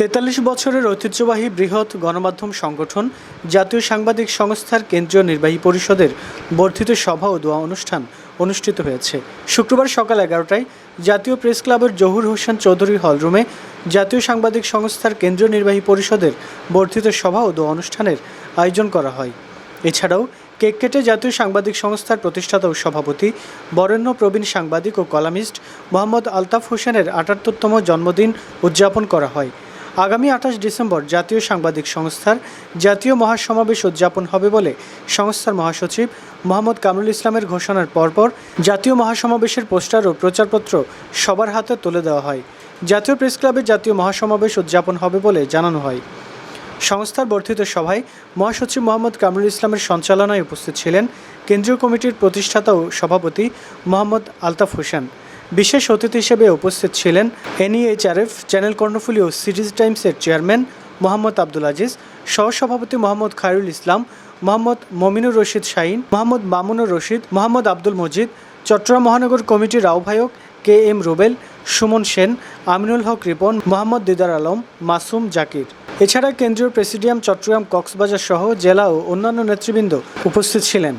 তেতাল্লিশ বছরের ঐতিহ্যবাহী বৃহৎ গণমাধ্যম সংগঠন জাতীয় সাংবাদিক সংস্থার কেন্দ্রীয় নির্বাহী পরিষদের বর্ধিত সভা ও দোয়া অনুষ্ঠান অনুষ্ঠিত হয়েছে। শুক্রবার সকাল এগারোটায় জাতীয় প্রেস ক্লাবের জহুর হোসেন চৌধুরী হলরুমে জাতীয় সাংবাদিক সংস্থার কেন্দ্রীয় নির্বাহী পরিষদের বর্ধিত সভা ও দোয়া অনুষ্ঠানের আয়োজন করা হয়। এছাড়াও কেক কেটে জাতীয় সাংবাদিক সংস্থার প্রতিষ্ঠাতা ও সভাপতি, বরেণ্য প্রবীণ সাংবাদিক ও কলামিস্ট মোহাম্মদ আলতাফ হোসেনের আটাত্তরতম জন্মদিন উদযাপন করা হয়। আগামী আঠাশ ডিসেম্বর জাতীয় সাংবাদিক সংস্থার জাতীয় মহাসমাবেশ উদযাপন হবে বলে সংস্থার মহাসচিব মোহাম্মদ কামরুল ইসলামের ঘোষণার পরপর জাতীয় মহাসমাবেশের পোস্টার ও প্রচারপত্র সবার হাতে তুলে দেওয়া হয়। জাতীয় প্রেস ক্লাবে জাতীয় মহাসমাবেশ উদযাপন হবে বলে জানানো হয়। সংস্থার বর্ধিত সভায় মহাসচিব মোহাম্মদ কামরুল ইসলামের সঞ্চালনায় উপস্থিত ছিলেন কেন্দ্রীয় কমিটির প্রতিষ্ঠাতা ও সভাপতি মোহাম্মদ আলতাফ হোসেন। বিশেষ অতিথি হিসেবে উপস্থিত ছিলেন এনইএইচআরএফ, চ্যানেল কর্ণফুলি ও সিরিজ টাইমসের চেয়ারম্যান মোহাম্মদ আব্দুল আজিজ, সহসভাপতি মোহাম্মদ খায়রুল ইসলাম, মোহাম্মদ মমিনুর রশিদ শাহিন, মোহাম্মদ মামুনুর রশিদ, মোহাম্মদ আব্দুল মজিদ, চট্টগ্রাম মহানগর কমিটির আহ্বায়ক কে এম রুবেল, সুমন সেন, আমিনুল হক রিপন, মোহাম্মদ দিদার আলম, মাসুম জাকির। এছাড়া কেন্দ্রীয় প্রেসিডিয়াম চট্টগ্রাম কক্সবাজার সহ জেলা ও অন্যান্য নেতৃবৃন্দ উপস্থিত ছিলেন।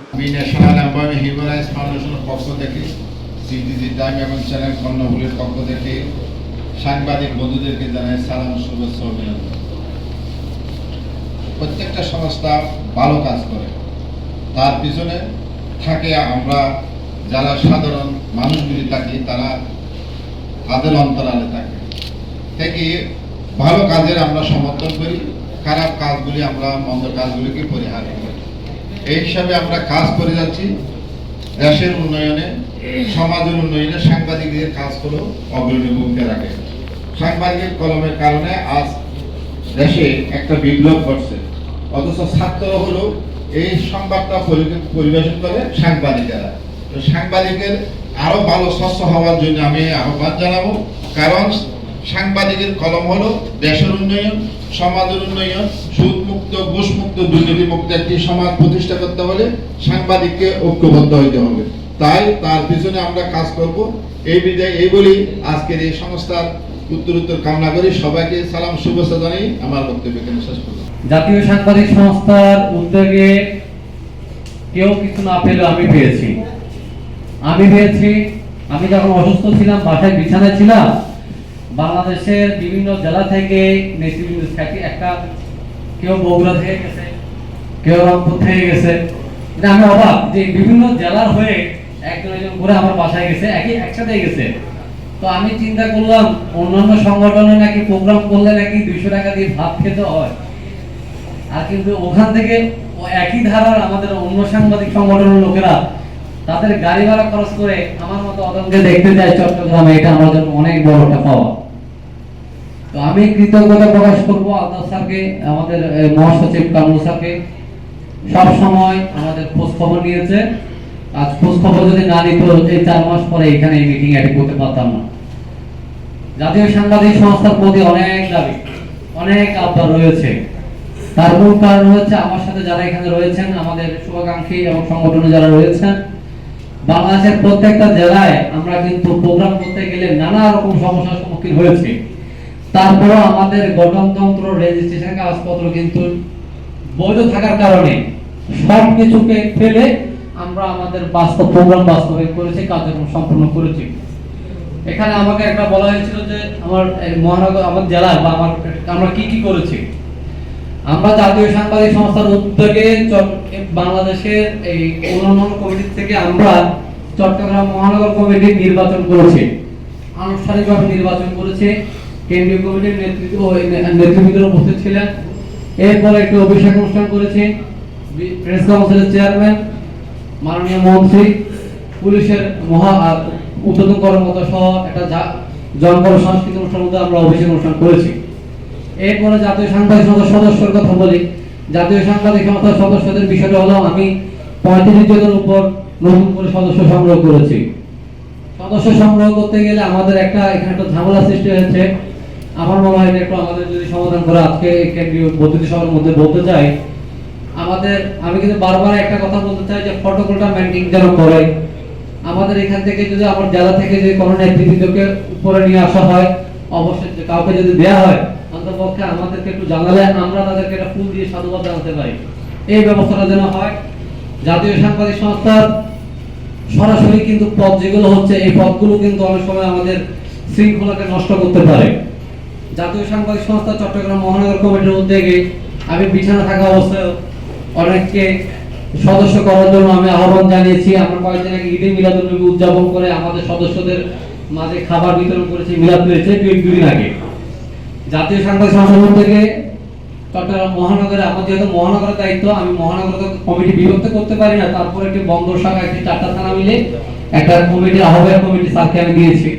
সিটিজি টাইম এবং চ্যানেল কর্ণফুলির পক্ষ থেকে সাংবাদিক বন্ধুদেরকে জানাই সালাম, শুভেচ্ছা, অভিনন্দন। প্রত্যেকটা সংস্থা ভালো কাজ করে। তার পিছনে থাকে আমরা যারা সাধারণ মানুষগুলি থাকি, তারা তাদের অন্তরালে থাকে। থেকে ভালো কাজের আমরা সমর্থন করি, খারাপ কাজগুলি আমরা, মন্দ কাজগুলিকে পরিহার করি। এই হিসাবে আমরা কাজ করে যাচ্ছি। দেশের উন্নয়নে, সমাজের উন্নয়নে সাংবাদিকদের কাজ হলো অগ্রণী ভূমিকা রাখে। সাংবাদিকের কলমের কারণে আজ দেশে একটা বিপ্লব ঘটছে। অথচ ছাত্র হলো এই সংবাদটা পরিবেশন করে সাংবাদিকেরা। তো সাংবাদিকের আরও ভালো, স্বচ্ছ হওয়ার জন্য আমি আহ্বান জানাব। কারণ সাংবাদিকের কলম হলো দেশের উন্নয়ন, সমাজের উন্নয়ন সুদ মুক্ত ঘুষ মুক্ত দুর্নীতি মুক্ত একটি সমাজ প্রতিষ্ঠা করতে হলে সাংবাদিককে ঐক্যবদ্ধ হইতে হবে। তাই তার পিছনে আমরা কাজ করব। এই বিদায় এই বলি আজকের এই সংস্থার উত্তর উত্তর কামনা করি। সবাইকে সালাম, শুভেচ্ছা জানাই আমার বক্তব্য এখানে শেষ করলাম। জাতীয় সাংবাদিক সংস্থার উদ্যোগে কেউ কিছু না পেলেও আমি পেয়েছি। আমি পেয়েছি, আমি যখন অসুস্থ ছিলাম, বাসায় বিছানায় ছিলাম বাংলাদেশের বিভিন্ন জেলা থেকে নেতৃবৃন্দ খ্যাতি একটা কেউ বগুড়া থেকে গেছে, কেউ রংপুর থেকে গেছে। আমি অবাক যে বিভিন্ন জেলার হয়ে একজন একজন করে আমার বাসায় গেছে, একই একসাথে গেছে। তো আমি চিন্তা করলাম, অন্যান্য সংগঠনে নাকি প্রোগ্রাম করলে নাকি দুইশো টাকা দিয়ে ভাত খেতে হয়। আর কিন্তু ওখান থেকে একই ধারার আমাদের অন্য সাংবাদিক সংগঠনের লোকেরা তাদের গাড়ি ভাড়া খরচ করে আমার মতো অদমকে দেখতে যায় চট্টগ্রামে, এটা আমার জন্য অনেক বড় একটা পাওয়া। তো আমি কৃতজ্ঞতা প্রকাশ করব আল্লাহ স্যারকে, আমাদের মহাসচিব কামরুল স্যারকে। সব সময় আমাদের খোঁজ খবর নিয়েছে। আজ খোঁজ খবর যদি না নিত এই চার মাস পরে এখানে এই মিটিং অ্যাটেন্ড করতে পারতাম না। জাতীয় সাংবাদিক সংস্থার প্রতি অনেক দাবি, অনেক আবদার রয়েছে। তার মূল কারণ হচ্ছে আমার সাথে যারা এখানে রয়েছেন, আমাদের শুভাকাঙ্ক্ষী এবং সংগঠনে যারা রয়েছেন বাংলাদেশের প্রত্যেকটা জেলায় আমরা কিন্তু প্রোগ্রাম করতে গেলে নানা রকম সমস্যার সম্মুখীন হয়েছি। তারপরও আমাদের গঠনতন্ত্র রেজিস্ট্রেশন কাগজপত্র কিন্তু বৈধ থাকার কারণে সব কিছুকে ফেলে আমরা আমাদের বাস্তব প্রোগ্রাম বাস্তবায়ন করেছি, কার্যক্রম সম্পূর্ণ করেছি। এখানে আমাকে একটা বলা হয়েছিল যে আমার মহানগর, আমার জেলা বা আমার আমরা কি কি করেছি? আমরা জাতীয় সাংবাদিক সংস্থার উদ্যোগে বাংলাদেশের এই অন্যান্য কমিটি থেকে আমরা চট্টগ্রাম মহানগর কমিটির নির্বাচন করেছি। আনুষ্ঠানিকভাবে নির্বাচন করেছে। কেন্দ্রীয় কমিটির নেতৃত্ব নেতৃবৃন্দ উপস্থিত ছিলেন। এরপরে একটি অভিষেক অনুষ্ঠান করেছি। প্রেস কাউন্সিলের চেয়ারম্যান, মাননীয় মন্ত্রী, পুলিশের মহা উদ্বোধন কর্মকর্তা সহ একটা জনগণ সংস্কৃতি অনুষ্ঠানের মধ্যে আমরা অভিষেক অনুষ্ঠান করেছি। এরপরে জাতীয় সাংবাদিক সংস্থার সদস্যের কথা বলি। জাতীয় সাংবাদিক সংস্থার সদস্যদের বিষয়টা হলো, আমি পঁয়ত্রিশ জনের উপর নতুন করে সদস্য সংগ্রহ করেছি। সদস্য সংগ্রহ করতে গেলে আমাদের একটা, এখানে একটা ঝামেলা সৃষ্টি হয়েছে। আমার মনে হয় একটু আমাদের যদি সমাধান করে আজকে কেন্দ্রীয় বৈদ্যুতিক সভার মধ্যে বলতে চাই, আমাদের, আমি কিন্তু বারবার একটা কথা বলতে চাই যে প্রটোকলটা মেনটেন যেন করে। আমাদের এখান থেকে যদি আমার জেলা থেকে যদি কোনো নেতৃবৃন্দকে উপরে নিয়ে আসা হয়, অবশ্যই কাউকে যদি দেয়া হয় অন্তপক্ষে আমাদেরকে একটু জানালে আমরা তাদেরকে একটা ফুল দিয়ে সাধুবাদ জানাতে পারি। এই ব্যবস্থাটা যেন হয়। জাতীয় সাংবাদিক সংস্থার সরাসরি কিন্তু পদ যেগুলো হচ্ছে, এই পদগুলো কিন্তু অনেক সময় আমাদের শৃঙ্খলাকে নষ্ট করতে পারে। জাতীয় সাংবাদিক সংস্থা চট্টগ্রাম মহানগর কমিটির উদ্যোগে আমি বিছানা থাকা অবস্থায় অনেককে সদস্য করার জন্য আমি আহ্বান জানিয়েছি। আমরা কয়েকদিন আগে ঈদে উদযাপন করে আমাদের সদস্যদের মাঝে খাবার বিতরণ করেছি, মিলাদ হয়েছে দুই আগে। জাতীয় সাংবাদিক সংগঠন থেকে চট্টগ্রাম মহানগরে আমার যেহেতু মহানগরের দায়িত্ব, আমি মহানগর কমিটি বিভক্ত করতে পারি না, তারপর একটি বন্দর শাখা, একটি চারটা থানা মিলে একটা কমিটি আহ্বায়ক কমিটি স্যারকে আমি দিয়েছি।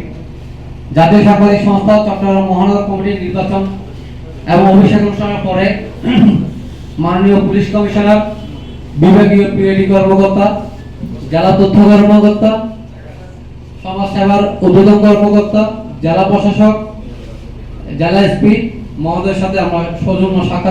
জাতীয় সাংবাদিক সংস্থা চট্টগ্রাম মহানগর কমিটির নির্বাচন এবং অভিষেক অনুষ্ঠানের পরে মাননীয় পুলিশ কমিশনার, বিভাগীয় পিএডি কর্মকর্তা, জেলা তথ্য কর্মকর্তা, সমাজসেবার উদ্বোধন কর্মকর্তা, জেলা প্রশাসক জেলা এসপি মহোদয়ের সাথে আমরা সৌজন্য সাক্ষাৎ